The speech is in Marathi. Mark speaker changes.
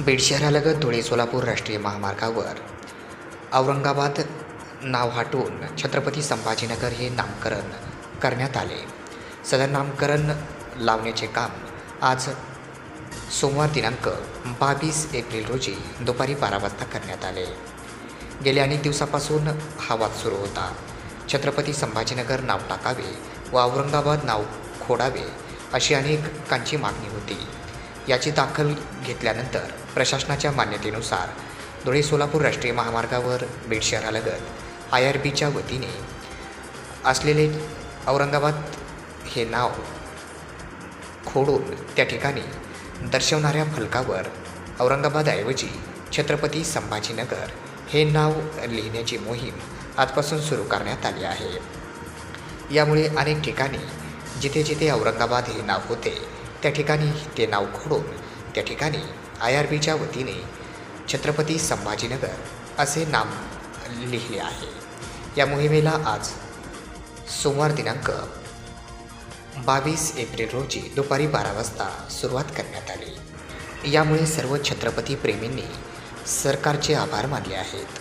Speaker 1: बीड शहरालगत धुळे सोलापूर राष्ट्रीय महामार्गावर. औरंगाबाद नाव हटवून छत्रपती संभाजीनगर हे नामकरण करण्यात आले. सदर नामकरण लावण्याचे काम आज सोमवार दिनांक बावीस एप्रिल रोजी दुपारी बारा वाजता करण्यात आले. गेल्या अनेक दिवसापासून हा वाद सुरू होता. छत्रपती संभाजीनगर नाव टाकावे व औरंगाबाद नाव खोडावे अशी अनेकांची मागणी होती. याची दाखल घेतल्यानंतर प्रशासनाच्या मान्यतेनुसार धुळे सोलापूर राष्ट्रीय महामार्गावर बीड शहरालगत आय आर बीच्या वतीने असलेले औरंगाबाद हे नाव खोडून त्या ठिकाणी दर्शवणाऱ्या फलकावर औरंगाबादऐवजी छत्रपती संभाजीनगर हे नाव लिहिण्याची मोहीम आजपासून सुरू करण्यात आली आहे. यामुळे अनेक ठिकाणी जिथे जिथे औरंगाबाद हे नाव होते त्या ठिकाणी ते नाव खोडून त्या ठिकाणी आय आर बीच्या वतीने छत्रपती संभाजीनगर असे नाम लिहिले आहे. या मोहिमेला आज सोमवार दिनांक बावीस एप्रिल रोजी दुपारी बारा वाजता सुरुवात करण्यात आली. यामुळे सर्व छत्रपती प्रेमींनी सरकारचे आभार मानले आहेत.